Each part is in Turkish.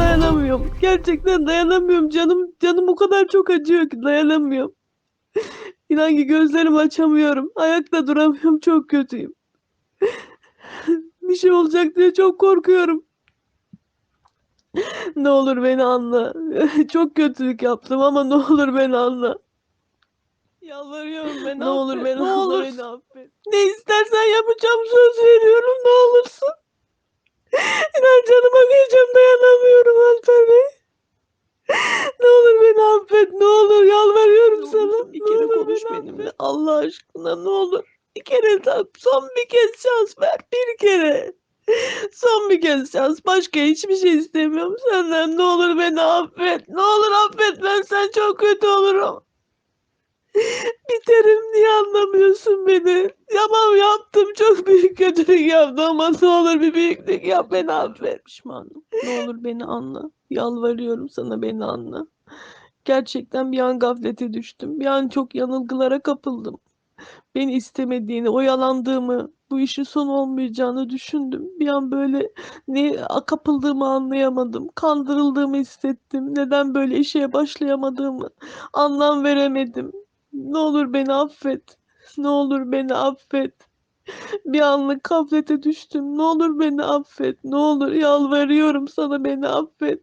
dayanamıyorum. Gerçekten dayanamıyorum. Canım canım o kadar çok acıyor ki dayanamıyorum. İnan ki gözlerimi açamıyorum. Ayakta duramıyorum. Çok kötüyüm. Bir şey olacak diye çok korkuyorum. Ne olur beni anla. Çok kötülük yaptım ama ne olur beni anla. Yalvarıyorum beni Ne olur beni ne anla, olur. beni affet. Ne istersen yapacağım söz veriyorum ne olursun. İnan canıma kıyacağım dayanamıyorum Alper Bey. Ne olur beni affet ne olur yalvarıyorum Ne sana. bir kere konuş beni benimle. affet. Allah aşkına ne olur. Bir kere daha son bir kez şans ver bir kere. Son bir kez şans. Başka hiçbir şey istemiyorum senden. Ne olur beni affet. Ne olur affetmezsen çok kötü olurum. Biterim niye anlamıyorsun beni? Tamam yaptım çok büyük kötülük yaptım ama ne olur bir büyüklük yap beni affet. pişmanım. Ne olur beni anla. Yalvarıyorum sana beni anla. Gerçekten bir an gaflete düştüm. Bir an çok yanılgılara kapıldım. Beni istemediğini, oyalandığımı, bu işin son olmayacağını düşündüm. Bir an böyle ne kapıldığımı anlayamadım. Kandırıldığımı hissettim. Neden böyle işe başlayamadığımı anlam veremedim. Ne olur beni affet. Ne olur beni affet. Bir anlık gaflete düştüm. Ne olur beni affet. Ne olur yalvarıyorum sana beni affet.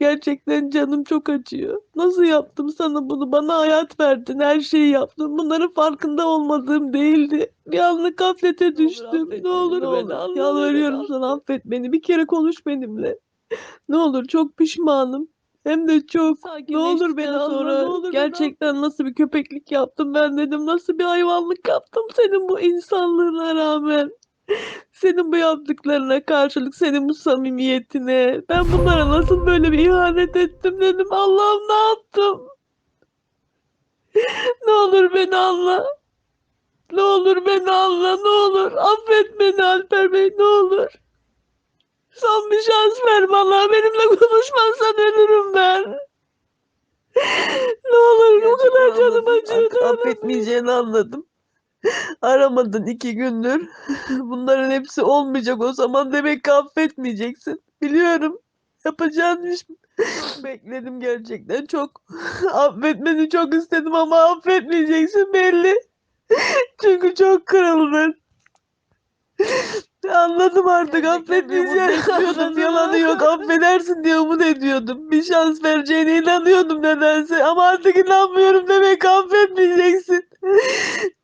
Gerçekten canım çok acıyor. Nasıl yaptım sana bunu? Bana hayat verdin, her şeyi yaptın. Bunların farkında olmadığım değildi. Bir anlık gaflete Ne olur düştüm. Ne olur ne beni olur. Yalvarıyorum beni sana affet beni. Bir kere konuş benimle. Ne olur çok pişmanım. Hem de çok. Ne olur beni sonra ne olur gerçekten nasıl bir köpeklik yaptım ben dedim. Nasıl bir hayvanlık yaptım senin bu insanlığına rağmen. Senin bu yaptıklarına karşılık, senin bu samimiyetine. Ben bunlara nasıl böyle bir ihanet ettim dedim. Allah'ım ne yaptım? Ne olur beni anla. Ne olur beni anla, ne olur. Affet beni Alper Bey, ne olur. Son bir şans ver bana. Benimle konuşmazsan ölürüm ben. Ne olur bu kadar canım acıyor. Affetmeyeceğini anladım. Aramadın iki gündür. Bunların hepsi olmayacak o zaman. Demek ki affetmeyeceksin. Biliyorum. Yapacağın iş bekledim gerçekten çok. Affetmeni çok istedim ama affetmeyeceksin belli. Çünkü çok kırıldın. Anladım artık affetmeyeceğini anladım. Yalanı yok affedersin diye umut ediyordum. Bir şans vereceğine inanıyordum nedense. Ama artık inanmıyorum demek affetmeyeceksin.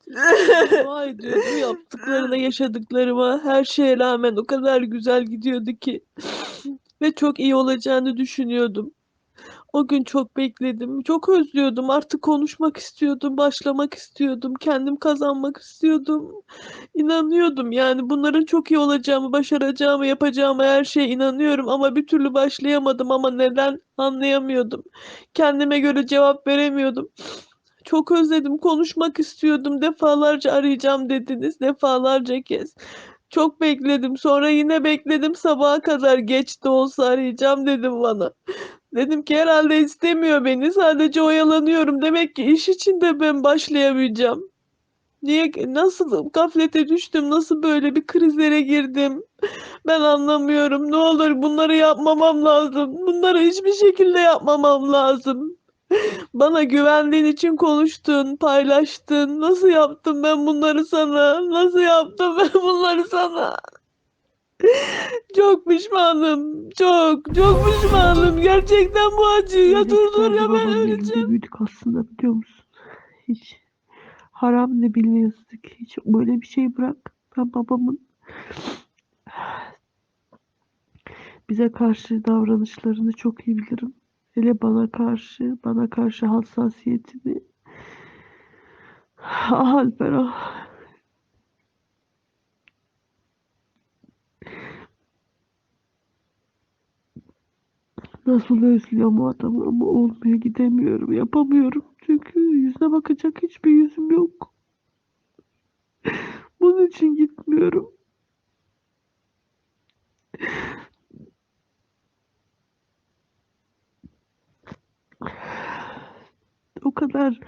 Dua ediyordum yaptıklarına, yaşadıklarıma, her şeye rağmen o kadar güzel gidiyordu ki. Ve çok iyi olacağını düşünüyordum. O gün çok bekledim. Çok özlüyordum. Artık konuşmak istiyordum, başlamak istiyordum, kendim kazanmak istiyordum. İnanıyordum yani bunların çok iyi olacağımı, başaracağımı, yapacağımı her şeye inanıyorum ama bir türlü başlayamadım ama neden anlayamıyordum. Kendime göre cevap veremiyordum. Çok özledim, konuşmak istiyordum. Defalarca arayacağım dediniz, defalarca kez. Çok bekledim. Sonra yine bekledim sabaha kadar geç de olsa arayacağım dedim bana. Dedim ki herhalde istemiyor beni. Sadece oyalanıyorum. Demek ki iş için de ben başlayamayacağım. Niye nasıl gaflete düştüm? Nasıl böyle bir krizlere girdim? Ben anlamıyorum. Ne olur bunları yapmamam lazım. Bunları hiçbir şekilde yapmamam lazım. Bana güvendiğin için konuştun, paylaştın. Nasıl yaptım ben bunları sana? Nasıl yaptım ben bunları sana? Çok pişmanım. Çok, çok pişmanım. Gerçekten bu acıyı ya durdur ya ben öleceğim. büyüdük aslında biliyor musun? Hiç haram ne bilmiyorduk. Hiç böyle bir şey bırak. Ben babamın bize karşı davranışlarını çok iyi bilirim. Hele bana karşı, bana karşı hassasiyetini. Ah Alper ah. Nasıl özlüyorum o adamı ama olmuyor gidemiyorum yapamıyorum. Çünkü yüzüne bakacak hiçbir yüzüm yok. Bunun için gitmiyorum. O kadar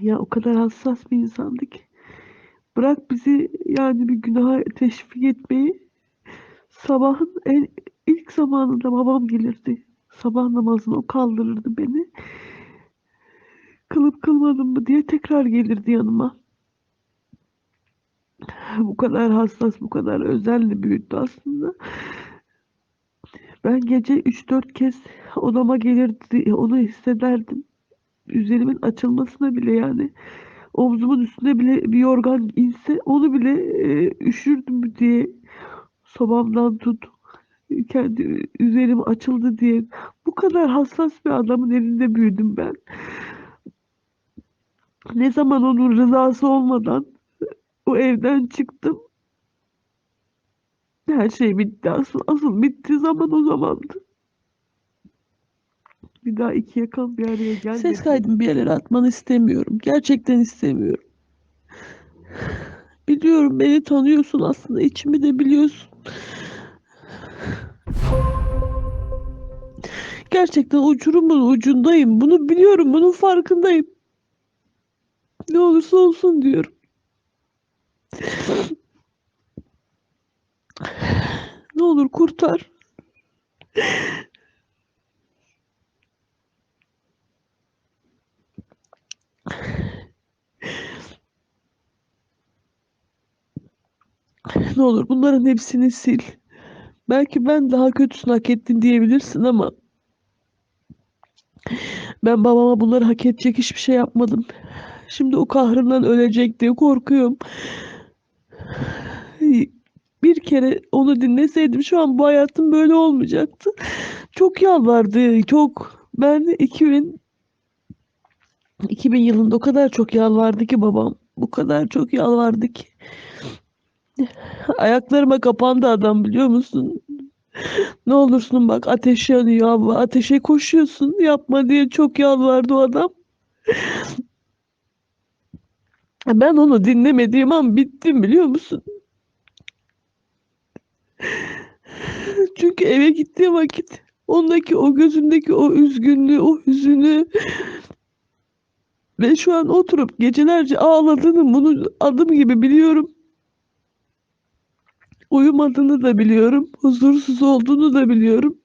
ya o kadar hassas bir insandı ki. Bırak bizi yani bir günaha teşvik etmeyi sabahın en ilk zamanında babam gelirdi. Sabah namazına o kaldırırdı beni. Kılıp kılmadım mı diye tekrar gelirdi yanıma. Bu kadar hassas, bu kadar özenle büyüttü aslında. Ben gece 3-4 kez odama gelirdi, onu hissederdim. Üzerimin açılmasına bile yani omzumun üstüne bile bir yorgan inse onu bile e, üşürdüm diye sobamdan tut kendi üzerim açıldı diye bu kadar hassas bir adamın elinde büyüdüm ben. Ne zaman onun rızası olmadan o evden çıktım. Her şey bitti. Asıl, asıl bitti zaman o zamandı. Bir daha iki yakan bir araya gelmedi. Ses kaydımı bir yerlere atmanı istemiyorum. Gerçekten istemiyorum. Biliyorum beni tanıyorsun aslında. içimi de biliyorsun. Gerçekten uçurumun ucundayım. Bunu biliyorum. Bunun farkındayım. Ne olursa olsun diyorum. Ne olur kurtar. Ne olur bunların hepsini sil. Belki ben daha kötüsünü hak ettin diyebilirsin ama ben babama bunları hak edecek hiçbir şey yapmadım. Şimdi o kahrından ölecek diye korkuyorum. Bir kere onu dinleseydim şu an bu hayatım böyle olmayacaktı. Çok yalvardı, çok. Ben 2000 2000 yılında o kadar çok yalvardı ki babam. Bu kadar çok yalvardı ki. Ayaklarıma kapandı adam biliyor musun? Ne olursun bak ateş yanıyor abla. Ateşe koşuyorsun. Yapma diye çok yalvardı o adam. Ben onu dinlemediğim an bittim biliyor musun? Çünkü eve gittiği vakit ondaki o gözündeki o üzgünlüğü, o hüzünü ve şu an oturup gecelerce ağladığını bunu adım gibi biliyorum. Uyumadığını da biliyorum. Huzursuz olduğunu da biliyorum.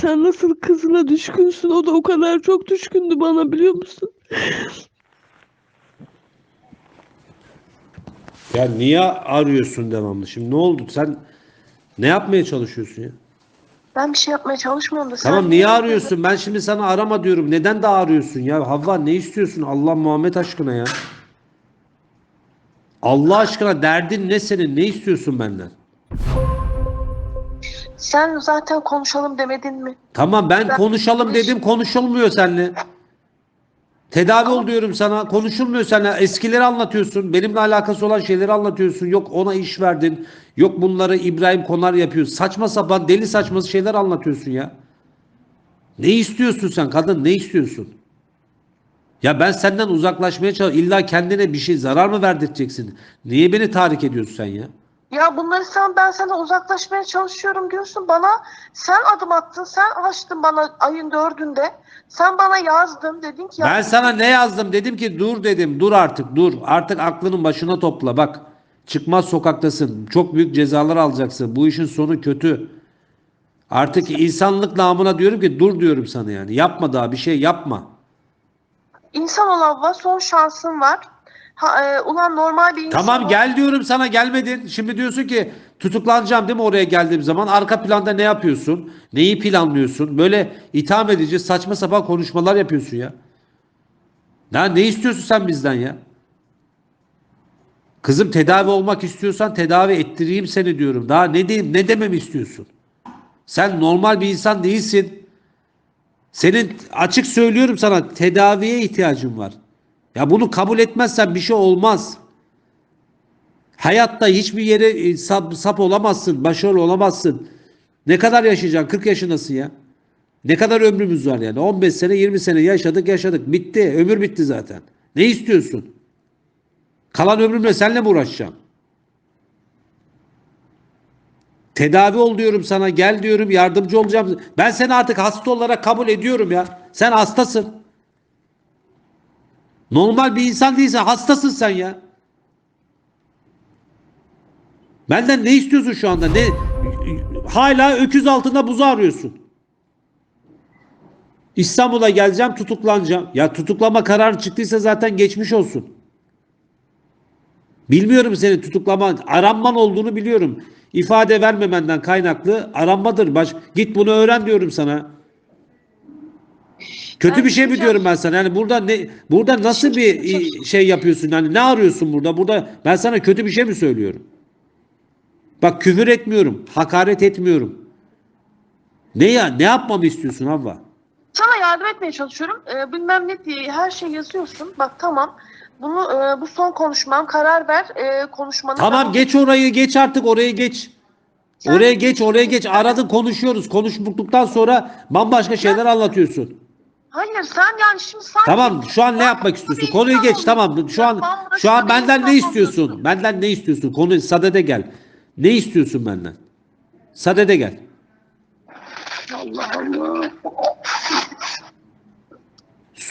Sen nasıl kızına düşkünsün? O da o kadar çok düşkündü bana biliyor musun? Ya niye arıyorsun devamlı? Şimdi ne oldu? Sen ne yapmaya çalışıyorsun ya? Ben bir şey yapmaya çalışmıyorum da sen Tamam niye arıyorsun? Ben şimdi sana arama diyorum. Neden daha arıyorsun ya? Havva ne istiyorsun? Allah Muhammed aşkına ya. Allah aşkına derdin ne senin? Ne istiyorsun benden? Sen zaten konuşalım demedin mi? Tamam ben Ben- konuşalım dedim konuşulmuyor seninle. Tedavi ol diyorum sana. Konuşulmuyor seninle. Eskileri anlatıyorsun. Benimle alakası olan şeyleri anlatıyorsun. Yok ona iş verdin. Yok bunları İbrahim Konar yapıyor. Saçma sapan deli saçması şeyler anlatıyorsun ya. Ne istiyorsun sen kadın? Ne istiyorsun? Ya ben senden uzaklaşmaya çalışıyorum. İlla kendine bir şey zarar mı verdireceksin? Niye beni tahrik ediyorsun sen ya? Ya bunları sen ben sana uzaklaşmaya çalışıyorum diyorsun bana. Sen adım attın, sen açtın bana ayın dördünde. Sen bana yazdın, dedin ki ya Ben sana ne yazdım? Dedim ki dur dedim. Dur artık dur. Artık aklının başına topla bak. Çıkmaz sokaktasın. Çok büyük cezalar alacaksın. Bu işin sonu kötü. Artık insanlık namına diyorum ki dur diyorum sana yani. Yapma daha bir şey yapma. İnsan ol Havva, son şansın var. Ha, e, ulan normal bir insan Tamam ol. gel diyorum sana gelmedin. Şimdi diyorsun ki tutuklanacağım değil mi oraya geldiğim zaman? Arka planda ne yapıyorsun? Neyi planlıyorsun? Böyle itham edici saçma sapan konuşmalar yapıyorsun ya. Ya ne istiyorsun sen bizden ya? Kızım tedavi olmak istiyorsan tedavi ettireyim seni diyorum. Daha ne diyeyim ne dememi istiyorsun? Sen normal bir insan değilsin. Senin açık söylüyorum sana tedaviye ihtiyacın var. Ya bunu kabul etmezsen bir şey olmaz. Hayatta hiçbir yere e, sap, sap olamazsın, başarılı olamazsın. Ne kadar yaşayacaksın? 40 yaşındasın ya. Ne kadar ömrümüz var yani? 15 sene, 20 sene yaşadık, yaşadık. Bitti. Ömür bitti zaten. Ne istiyorsun? Kalan ömrümle seninle mi uğraşacağım? Tedavi ol diyorum sana, gel diyorum, yardımcı olacağım. Ben seni artık hasta olarak kabul ediyorum ya. Sen hastasın. Normal bir insan değilsen hastasın sen ya. Benden ne istiyorsun şu anda? Ne hala öküz altında buzu arıyorsun. İstanbul'a geleceğim, tutuklanacağım. Ya tutuklama kararı çıktıysa zaten geçmiş olsun. Bilmiyorum senin tutuklama aranman olduğunu biliyorum. İfade vermemenden kaynaklı aranmadır. Baş, git bunu öğren diyorum sana. Kötü Ben bir şey mi diyorum ben sana? Yani burada ne burada nasıl bir şey yapıyorsun? Yani ne arıyorsun burada? Burada ben sana kötü bir şey mi söylüyorum? Bak küfür etmiyorum, hakaret etmiyorum. Ne ya ne yapmamı istiyorsun Havva? Sana yardım etmeye çalışıyorum. Ee, bilmem ne diye her şey yazıyorsun. Bak tamam. Bunu e, bu son konuşmam. Karar ver e, konuşmanı. Tamam geç orayı geç artık orayı geç. Sen- Oraya geç oraya geç aradın konuşuyoruz. Konuştuktan sonra bambaşka şeyler anlatıyorsun. Hayır sen yani şimdi sanki... Tamam şu an ne yapmak istiyorsun? Konuyu geç tamam. Şu an şu an benden ne istiyorsun? Benden ne istiyorsun? Konu sadede gel. Ne istiyorsun benden? Sadede gel. Allah Allah.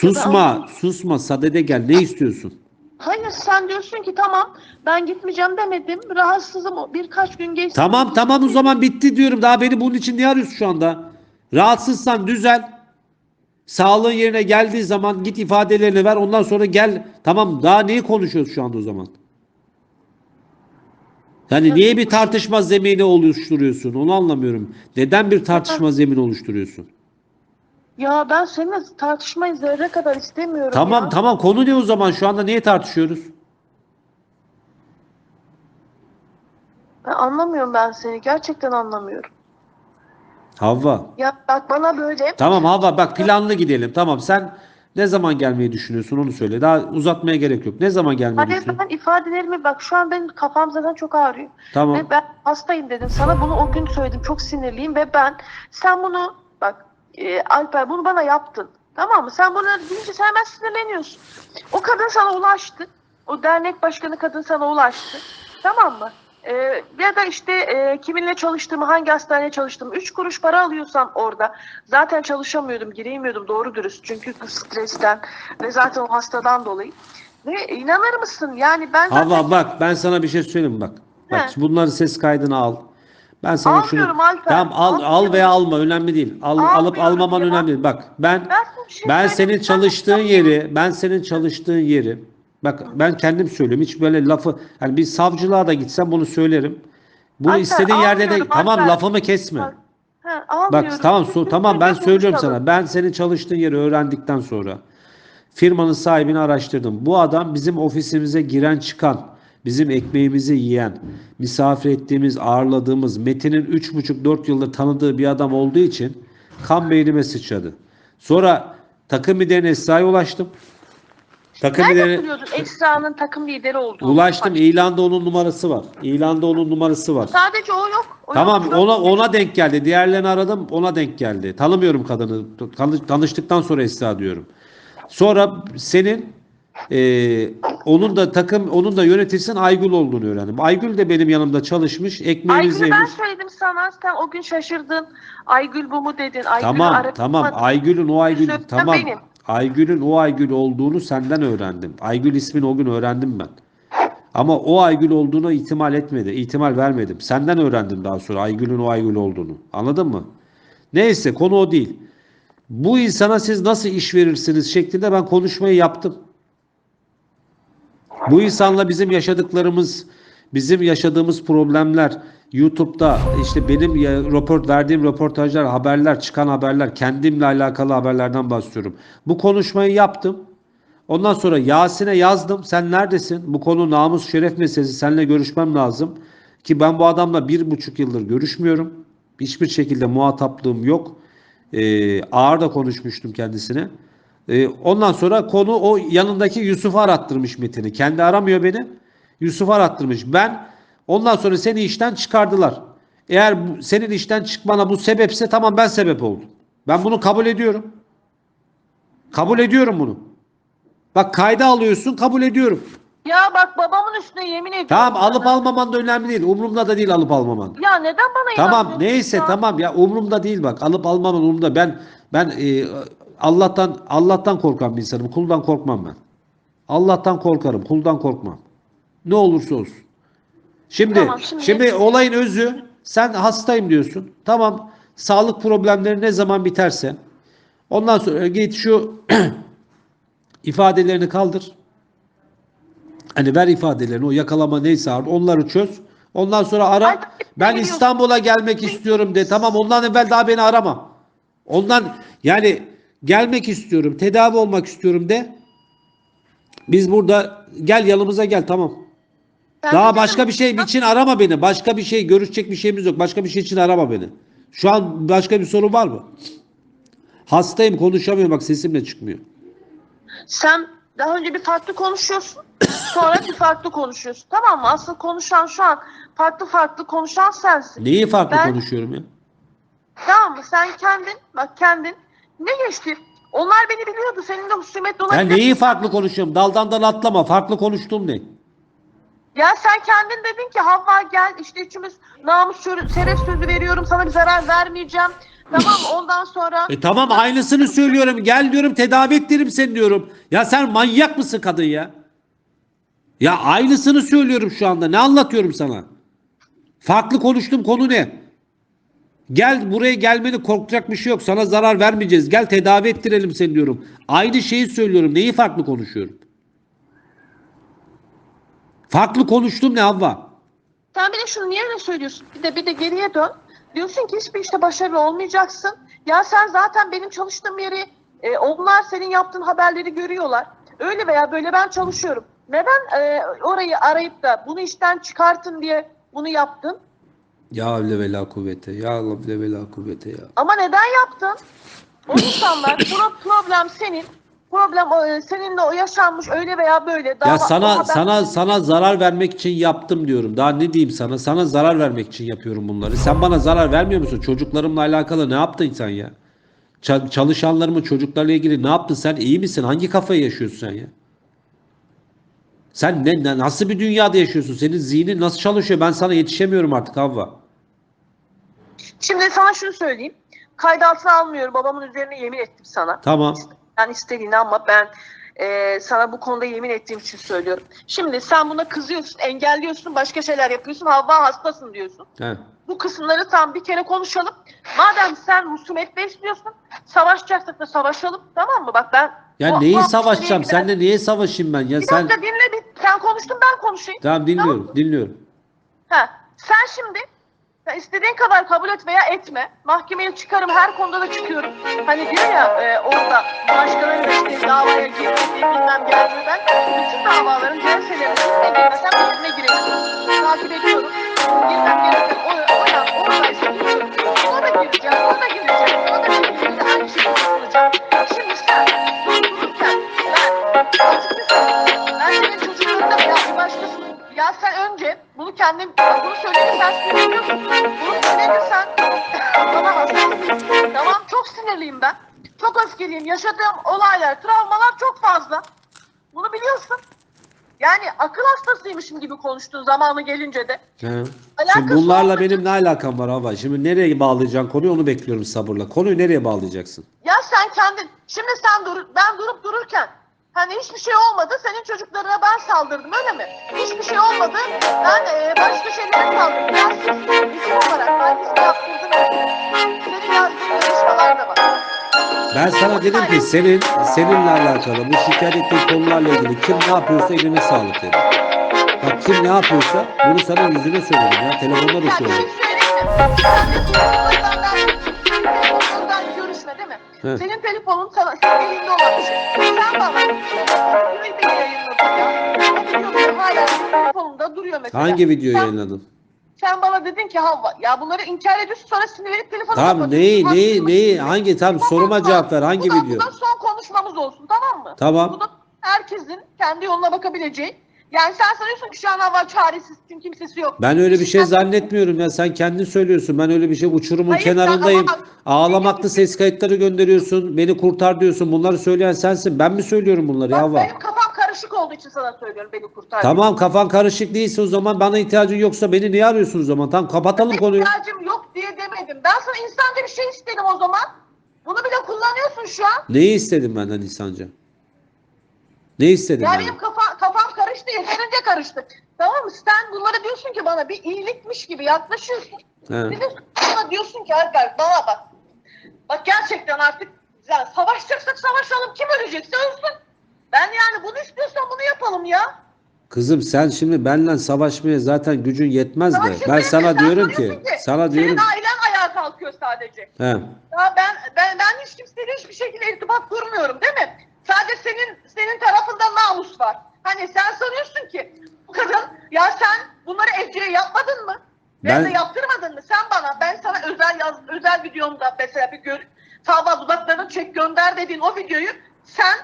Susma, susma. Sadede gel. Ne istiyorsun? Hayır sen diyorsun ki tamam ben gitmeyeceğim demedim. Rahatsızım birkaç gün geçti. Tamam tamam o zaman bitti diyorum. Daha beni bunun için niye arıyorsun şu anda? Rahatsızsan düzel. Sağlığın yerine geldiği zaman git ifadelerini ver. Ondan sonra gel. Tamam daha neyi konuşuyoruz şu anda o zaman? Yani niye bir tartışma zemini oluşturuyorsun? Onu anlamıyorum. Neden bir tartışma zemini oluşturuyorsun? Ya ben seninle tartışmayı zerre kadar istemiyorum Tamam ya. tamam konu ne o zaman? Şu anda niye tartışıyoruz? Ben anlamıyorum ben seni. Gerçekten anlamıyorum. Havva. Ya bak bana böyle Tamam Havva bak planlı gidelim. Tamam sen ne zaman gelmeyi düşünüyorsun onu söyle. Daha uzatmaya gerek yok. Ne zaman gelmeyi Hani düşünüyorsun? ben ifadelerimi bak şu an benim kafam zaten çok ağrıyor. Tamam. Ve ben hastayım dedim. Sana bunu o gün söyledim. Çok sinirliyim ve ben sen bunu e, Alper bunu bana yaptın. Tamam mı? Sen bunu deyince sen hemen sinirleniyorsun. O kadın sana ulaştı. O dernek başkanı kadın sana ulaştı. Tamam mı? E, ya da işte e, kiminle çalıştığımı, hangi hastaneye çalıştığımı, 3 kuruş para alıyorsam orada zaten çalışamıyordum, giremiyordum doğru dürüst. Çünkü stresten ve zaten o hastadan dolayı. Ve inanır mısın? Yani ben zaten Havva bak ben sana bir şey söyleyeyim bak. Bak He. bunların ses kaydını al. Ben sana şunu Almıyorum Alper, Tamam al al almıyorum. veya alma önemli değil. Al, alıp almaman ya. önemli değil. Bak ben Ben şey ben senin Sen çalıştığın yeri, ben senin çalıştığın yeri bak ben kendim söylüyorum. Hiç böyle lafı hani bir savcılığa da gitsem bunu söylerim. Bunu Alper, istediğin yerde de tamam Alper. lafımı kesme. Bak, He, Bak tamam so- tamam ben söylüyorum sana. Ben senin çalıştığın yeri öğrendikten sonra firmanın sahibini araştırdım. Bu adam bizim ofisimize giren çıkan, bizim ekmeğimizi yiyen, misafir ettiğimiz, ağırladığımız, Metin'in 3,5-4 yıldır tanıdığı bir adam olduğu için kan beynime sıçradı. Sonra takım liderine Esra'ya ulaştım. Takım Nerede lideri biliyordun Esra'nın takım lideri olduğunu? ulaştım. Bak, İlanda onun numarası var. İlanda onun numarası var. Sadece o yok. O Tamam yok. ona ona denk geldi. Diğerlerini aradım ona denk geldi. Tanımıyorum kadını. Tanı- Tanıştıktan sonra Esra diyorum. Sonra senin e, onun da takım onun da yöneticisinin Aygül olduğunu öğrendim. Aygül de benim yanımda çalışmış. Ekmeğimizi Aygül'ü ben yemiş. söyledim sana. Sen o gün şaşırdın. Aygül bu mu dedin. Aygül'ü Tamam aramadın. tamam Aygül'ün o Aygül tamam. benim. Aygül'ün o Aygül olduğunu senden öğrendim. Aygül ismini o gün öğrendim ben. Ama o Aygül olduğuna ihtimal etmedi. ihtimal vermedim. Senden öğrendim daha sonra Aygül'ün o Aygül olduğunu. Anladın mı? Neyse konu o değil. Bu insana siz nasıl iş verirsiniz şeklinde ben konuşmayı yaptım. Bu insanla bizim yaşadıklarımız, bizim yaşadığımız problemler YouTube'da işte benim ya, rapor verdiğim röportajlar, haberler, çıkan haberler, kendimle alakalı haberlerden bahsediyorum. Bu konuşmayı yaptım. Ondan sonra Yasin'e yazdım. Sen neredesin? Bu konu namus şeref meselesi. Seninle görüşmem lazım. Ki ben bu adamla bir buçuk yıldır görüşmüyorum. Hiçbir şekilde muhataplığım yok. Ee, ağır da konuşmuştum kendisine. Ee, ondan sonra konu o yanındaki Yusuf'u arattırmış Metin'i. Kendi aramıyor beni. Yusuf arattırmış. Ben ondan sonra seni işten çıkardılar. Eğer senin işten çıkmana bu sebepse tamam ben sebep oldum. Ben bunu kabul ediyorum. Kabul ediyorum bunu. Bak kayda alıyorsun kabul ediyorum. Ya bak babamın üstüne yemin ediyorum. Tamam alıp sana. almaman da önemli değil. Umurumda da değil alıp almaman. Ya neden bana Tamam neyse ya? tamam ya umurumda değil bak alıp almaman umurumda. Ben ben e, Allah'tan Allah'tan korkan bir insanım. Kuldan korkmam ben. Allah'tan korkarım. Kuldan korkmam. Ne olursa olsun. Şimdi, Tamam, şimdi şimdi- olayın özü sen hastayım diyorsun. Tamam. Sağlık problemleri ne zaman biterse ondan sonra git şu ifadelerini kaldır. Hani ver ifadelerini o yakalama neyse onları çöz. Ondan sonra ara. Ay, Ben. İstanbul'a gelmek istiyorum de. Tamam ondan evvel daha beni arama. Ondan yani gelmek istiyorum, tedavi olmak istiyorum de. Biz burada gel yanımıza gel tamam. Ben Daha başka bir şey için arama beni. Başka bir şey görüşecek bir şeyimiz yok. Başka bir şey için arama beni. Şu an başka bir sorun var mı? Hastayım konuşamıyorum bak sesim de çıkmıyor. Sen daha önce bir farklı konuşuyorsun. Sonra bir farklı konuşuyorsun. Tamam mı? Aslında konuşan şu an farklı farklı konuşan sensin. Neyi farklı Ben- konuşuyorum ya? Tamam mı? Sen kendin, bak kendin. Ne geçti? Onlar beni biliyordu. Senin de husumet Ya olabilir. neyi farklı konuşuyorum? Daldan dal atlama. Farklı konuştuğum ne? Ya sen kendin dedin ki Havva gel işte üçümüz namus şöyle- şeref sözü veriyorum sana bir zarar vermeyeceğim. Tamam ondan sonra E tamam aynısını söylüyorum. Gel diyorum tedavi ettiririm seni diyorum. Ya sen manyak mısın kadın ya? Ya aynısını söylüyorum şu anda. Ne anlatıyorum sana? Farklı konuştuğum konu ne? Gel buraya gelmeni korkacak bir şey yok. Sana zarar vermeyeceğiz. Gel tedavi ettirelim seni diyorum. Aynı şeyi söylüyorum. Neyi farklı konuşuyorum? Farklı konuştuğum ne Havva? sen bir de şunu niye öyle söylüyorsun? Bir de bir de geriye dön. Diyorsun ki hiçbir işte başarılı olmayacaksın. Ya sen zaten benim çalıştığım yeri e, onlar senin yaptığın haberleri görüyorlar. Öyle veya böyle ben çalışıyorum. Neden e, orayı arayıp da bunu işten çıkartın diye bunu yaptın? Ya havle ve la kuvvete. Ya havle ve la kuvvete ya. Ama neden yaptın? O insanlar pro- problem senin. Problem o, seninle o yaşanmış öyle veya böyle. Daha Ya sana haber- sana sana zarar vermek için yaptım diyorum. Daha ne diyeyim sana? Sana zarar vermek için yapıyorum bunları. Sen bana zarar vermiyor musun? Çocuklarımla alakalı ne yaptın sen ya? Ça- çalışanlarımın çocuklarla ilgili ne yaptın sen? İyi misin? Hangi kafayı yaşıyorsun sen ya? Sen ne, nasıl bir dünyada yaşıyorsun? Senin zihnin nasıl çalışıyor? Ben sana yetişemiyorum artık Havva. Şimdi sana şunu söyleyeyim. Kaydı altına almıyorum. Babamın üzerine yemin ettim sana. Tamam. Yani istediğin ama ben e, sana bu konuda yemin ettiğim için söylüyorum. Şimdi sen buna kızıyorsun, engelliyorsun, başka şeyler yapıyorsun. Havva hastasın diyorsun. He. Bu kısımları tam bir kere konuşalım. Madem sen husumet besliyorsun, savaşacaksak da savaşalım. Tamam mı? Bak ben... Ya neyi savaşacağım? hastaneye Seninle niye savaşayım ben ya? Bir Sen dakika dinle. Sen konuştun ben konuşayım. Tamam dinliyorum. Dinliyorum. Ha, sen şimdi sen istediğin kadar kabul et veya etme. Mahkemeye çıkarım, her konuda da çıkıyorum. Hani diyor ya e, orada başkaları da işte davaya girdi, bilmem geldi. Ben bütün davaların celselerini ne girmesem önüne girelim. Takip ediyorum. Girmem gereken o, o yan, oradaysa gidiyorum. Ona da gireceğim, ona da gireceğim, ona da gireceğim. Bir de aynı şekilde yapılacak. Şimdi sen başkasının ya sen önce bunu kendin bunu söylediysen söylüyorsun. Bunu söylediysen bana hassasın. Tamam çok sinirliyim ben. Çok öfkeliyim. Yaşadığım olaylar, travmalar çok fazla. Bunu biliyorsun. Yani akıl hastasıymışım gibi konuştuğun zamanı gelince de. He. Alakası Şimdi bunlarla olmayan- benim ne alakam var Hava? Şimdi nereye bağlayacaksın konuyu onu bekliyorum sabırla. Konuyu nereye bağlayacaksın? Ya sen kendin, şimdi sen dur, ben durup dururken hani hiçbir şey olmadı, senin çocuklarına ben saldırdım öyle mi? Hiçbir şey olmadı, ben e, başka şeylere saldırdım. Ya siz isim olarak hangisini yaptırdın öyle. Senin yazdığın yazışmalar da var. Ben sana dedim ki senin seninle alakalı bu şikayet ettiğin konularla ilgili kim ne yapıyorsa eline sağlık dedim. Bak kim ne yapıyorsa bunu sana yüzüne söyledim ya. Telefonda da şey söyledim. He. Senin telefonun senin elinde olan bir şey. Sen bana o videoyu bile yayınladın ya. O video hala telefonunda duruyor mesela. Hangi videoyu Sen- yayınladın? Sen bana dedin ki Havva ya bunları inkar ediyorsun sonra sinir verip telefonu Tamam neyi neyi neyi hangi tam Tamam, soruma tamam. cevap ver hangi bu da, video? Bu da son konuşmamız olsun tamam mı? Bu Tamam. da herkesin kendi yoluna bakabileceği. Yani sen sanıyorsun ki şu an Havva çaresiz çünkü kimsesi yok. Ben öyle bir şey zannetmiyorum ya. Sen kendin söylüyorsun. Ben öyle bir şey uçurumun Hayır, sen kenarındayım. ama Ağlamaklı ses kayıtları gönderiyorsun. Beni kurtar diyorsun. Bunları söyleyen sensin. Ben mi söylüyorum bunları Bak, ya var? benim kafam karışık olduğu için sana söylüyorum beni kurtar. Tamam kafan karışık değilse o zaman bana ihtiyacın yoksa beni niye arıyorsun o zaman? Tamam kapatalım konuyu. ihtiyacım yok diye demedim. Ben sana insanca bir şey istedim o zaman. Bunu bile kullanıyorsun şu an. Neyi istedim benden insanca? Ne istedim Ya ben? benim kafa, kafam yeterince karıştı. Tamam mı? Sen bunları diyorsun ki bana bir iyilikmiş gibi yaklaşıyorsun. He. Bir de diyorsun ki Alper bana bak. Bak gerçekten artık yani savaşacaksak savaşalım. Kim ölecekse ölsün. Ben yani bunu istiyorsan bunu yapalım ya. Kızım sen şimdi benimle savaşmaya zaten gücün yetmez de. Savaşın Ben sana sen diyorum ki, sanıyorsun sana diyorum. Senin ailen ayağa kalkıyor sadece. He. Ya ben ben ben hiç kimseyle hiçbir şekilde irtibat kurmuyorum değil mi? Sadece senin senin tarafında namus var. Hani sen sanıyorsun ki bu kadın ya sen bunları Ece'ye yapmadın mı? Ben, Ben- de yaptırmadın mı? Sen bana ben sana özel yaz özel videomda mesela bir gör Tava dudaklarını çek gönder dediğin o videoyu sen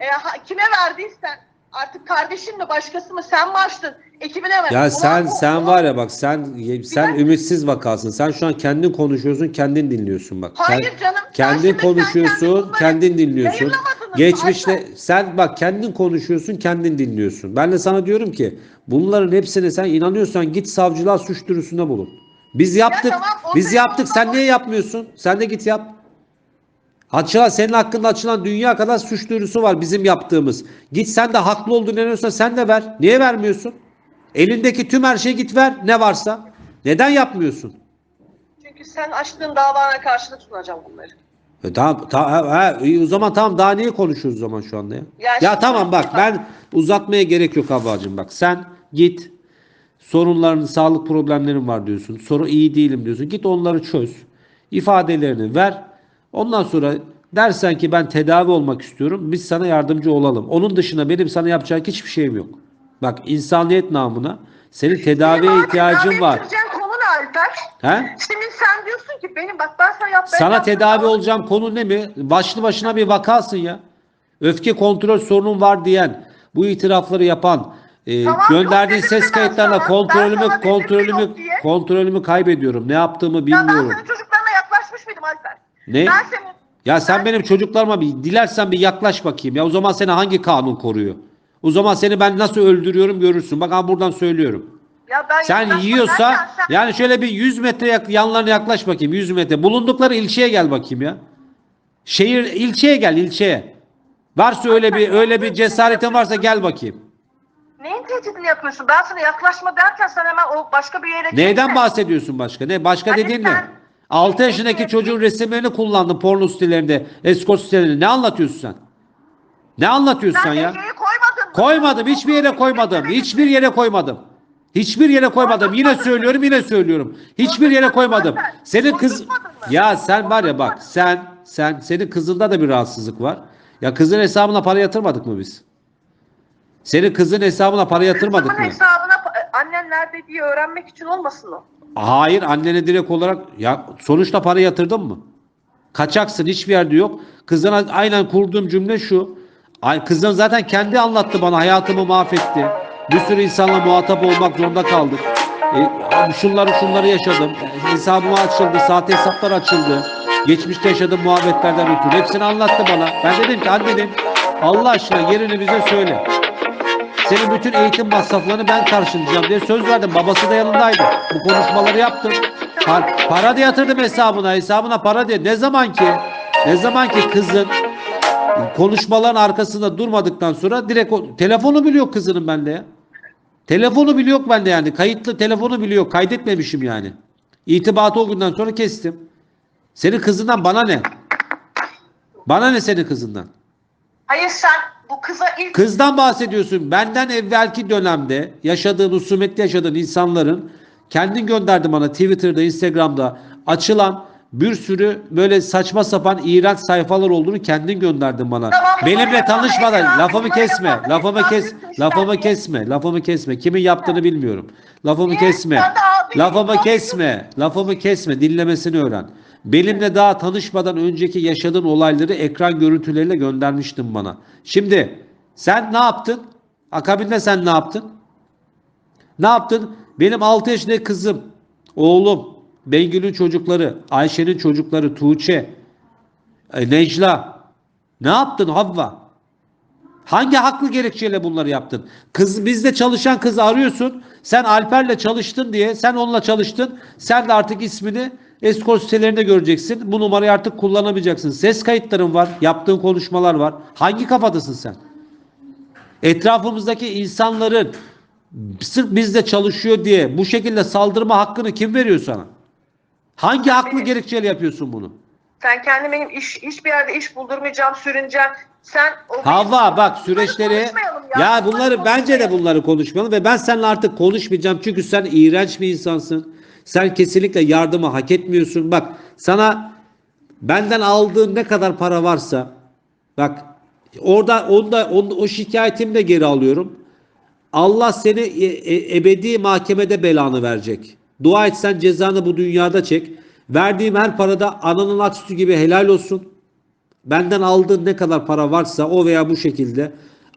e, ha- kime verdiysen artık kardeşin mi başkası mı sen mi açtın ekibine ver. Ya sen bu- sen ulan- var ya bak sen sen ümitsiz vakasın. Sen şu an kendin konuşuyorsun, kendin dinliyorsun bak. Sen Hayır canım. sen kendin şimdi sen konuşuyorsun, kendin bunları kendin dinliyorsun. yayınlamadın? Geçmişte sen bak kendin konuşuyorsun, kendin dinliyorsun. Ben de sana diyorum ki bunların hepsine sen inanıyorsan git savcılığa suç duyurusunda bulun. Biz yaptık. tamam, onu biz yaptık. Sen niye yapmıyorsun? Sen de git yap. Açılan senin hakkında açılan dünya kadar suç duyurusu var bizim yaptığımız. Git sen de haklı olduğunu inanıyorsan sen de ver. Niye vermiyorsun? Elindeki tüm her şeyi git ver ne varsa. Neden yapmıyorsun? Çünkü sen açtığın davana karşılık sunacağım bunları. E tamam, ta- ha, ha, iyi, o zaman tamam daha niye konuşuyoruz o zaman şu anda ya? Ya Ya, şimdi- tamam bak ben uzatmaya gerek yok ablacığım bak sen git sorunların sağlık problemlerin var diyorsun. Soru iyi değilim diyorsun. Git onları çöz. ifadelerini ver. Ondan sonra dersen ki ben tedavi olmak istiyorum. Biz sana yardımcı olalım. Onun dışında benim sana yapacak hiçbir şeyim yok. Bak insaniyet namına senin tedaviye abi ihtiyacın var. edeceğin Alper? He? Şimdi sen diyorsun ki benim bak ben sana yap ben Sana tedavi olacağım konu ne mi? Başlı başına bir vakasın ya. Öfke kontrol sorunun var diyen, bu itirafları yapan, e, Tamam, gönderdiğin yok dedim ses ben kayıtlarına sana? kontrolümü sana dedim kontrolümü yok diye? kontrolümü kaybediyorum. Ne yaptığımı Ya ben bilmiyorum. senin çocuklarına yaklaşmış mıydım Alper? Ne? Ben senin Ya sen ben- benim çocuklarıma bir dilersen bir yaklaş bakayım. Ya o zaman seni hangi kanun koruyor? O zaman seni ben nasıl öldürüyorum görürsün. Bak ha buradan söylüyorum. Ya ben Sen yiyorsa sen- yani şöyle bir 100 metre yak- yanlarına yaklaş bakayım 100 metre. Bulundukları ilçeye gel bakayım ya. Şehir ilçeye gel ilçeye. Varsa öyle bir öyle bir cesaretin varsa gel bakayım. Neyin tehdidini yapıyorsun? Ben sana yaklaşma derken sen hemen o başka bir yere Neyden çekme. bahsediyorsun başka? Ne başka Hani dediğin ne? sen- 6 yaşındaki çocuğun resimlerini kullandın porno sitelerinde, escort sitelerinde. Ne anlatıyorsun sen? Ne anlatıyorsun sen Sen ya? Mı? Koymadım. Hiçbir yere koymadım. Hiçbir yere koymadım. Hiçbir yere koymadım. Yine söylüyorum, yine söylüyorum. Hiçbir yere koymadım. Senin kız Ya sen var ya bak sen sen senin kızında da bir rahatsızlık var. Ya kızın hesabına para yatırmadık mı biz? Senin kızın hesabına para yatırmadık Kızımın mı? hesabına pa- annen nerede diye öğrenmek için olmasın o. Hayır annene direkt olarak ya sonuçta para yatırdın mı? Kaçaksın hiçbir yerde yok. Kızına aynen kurduğum cümle şu. Ay kızın zaten kendi anlattı bana hayatımı mahvetti. Bir sürü insanla muhatap olmak zorunda kaldık. E, şunları şunları yaşadım. E, Hesabıma açıldı, sahte hesaplar açıldı. Geçmişte yaşadığım muhabbetlerden ötürü. Hepsini anlattı bana. Ben dedim ki anne dedim Allah aşkına yerini bize söyle. Senin bütün eğitim masraflarını ben karşılayacağım diye söz verdim. Babası da yanındaydı. Bu konuşmaları yaptım. Par- para da yatırdım hesabına. Hesabına para diye. Ne zaman ki ne zaman ki kızın konuşmaların arkasında durmadıktan sonra direkt telefonu biliyor kızının bende ya. Telefonu biliyor bende yani. Kayıtlı telefonu biliyor. Kaydetmemişim yani. İtibatı o günden sonra kestim. Senin kızından bana ne? Bana ne senin kızından? Hayır sen bu kıza ilk Kızdan bahsediyorsun. Benden evvelki dönemde yaşadığın, husumetli yaşadığın insanların kendin gönderdi bana Twitter'da, Instagram'da açılan bir sürü böyle saçma sapan iğrenç sayfalar olduğunu kendin gönderdin bana. Tamam, Benimle tanışmadan lafımı kesme. Lafımı kes. Lafımı kesme. Lafımı kesme. Kimin yaptığını bilmiyorum. Lafımı kesme. Lafımı kesme. Lafımı kesme. Dinlemesini öğren. Benimle daha tanışmadan önceki yaşadığın olayları ekran görüntüleriyle göndermiştin bana. Şimdi sen ne yaptın? Akabinde sen ne yaptın? Ne yaptın? Benim 6 yaşındaki kızım, oğlum, Bengül'ün çocukları, Ayşe'nin çocukları, Tuğçe, e, Necla. Ne yaptın Havva? Hangi haklı gerekçeyle bunları yaptın? Kız bizde çalışan kızı arıyorsun. Sen Alper'le çalıştın diye, sen onunla çalıştın. Sen de artık ismini eskort sitelerinde göreceksin. Bu numarayı artık kullanamayacaksın. Ses kayıtların var, yaptığın konuşmalar var. Hangi kafadasın sen? Etrafımızdaki insanların sırf bizde çalışıyor diye bu şekilde saldırma hakkını kim veriyor sana? Hangi haklı gerekçeyle yapıyorsun bunu? Sen kendi benim iş hiçbir yerde iş buldurmayacağım, sürüneceğim. Sen o Havva bak Bunları süreçleri konuşmayalım ya Bunları bunları bence de bunları konuşmayalım ve ben seninle artık konuşmayacağım çünkü sen iğrenç bir insansın. Sen kesinlikle yardımı hak etmiyorsun. Bak sana benden aldığın ne kadar para varsa bak orada onda on, o şikayetimi de geri alıyorum. Allah seni e- e- ebedi mahkemede belanı verecek. Dua etsen cezanı bu dünyada çek. Verdiğim her parada ananın ak sütü gibi helal olsun. Benden aldığın ne kadar para varsa o veya bu şekilde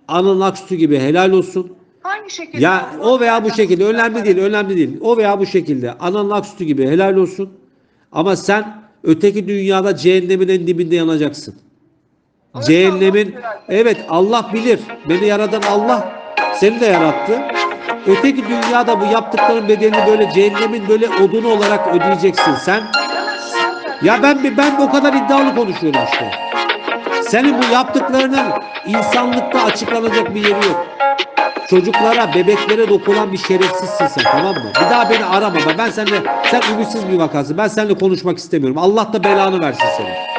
ananın ak sütü gibi helal olsun. Hangi şekilde? Ya o veya bu şekilde önemli değil, önemli değil. O veya bu şekilde ananın ak sütü gibi helal olsun. Ama sen öteki dünyada cehennemin en dibinde yanacaksın. Orası Cehennemin Allah evet Allah bilir. Beni yaratan Allah seni de yarattı. Öteki dünyada bu yaptıkların bedelini böyle cehennemin böyle odunu olarak ödeyeceksin sen. Ya ben ben o kadar iddialı konuşuyorum işte. Senin bu yaptıklarının insanlıkta açıklanacak bir yeri yok. Çocuklara, bebeklere dokunan bir şerefsizsin sen tamam mı? Bir daha beni arama. Ben seninle sen ümitsiz bir vakasın. Ben seninle konuşmak istemiyorum. Allah da belanı versin seni.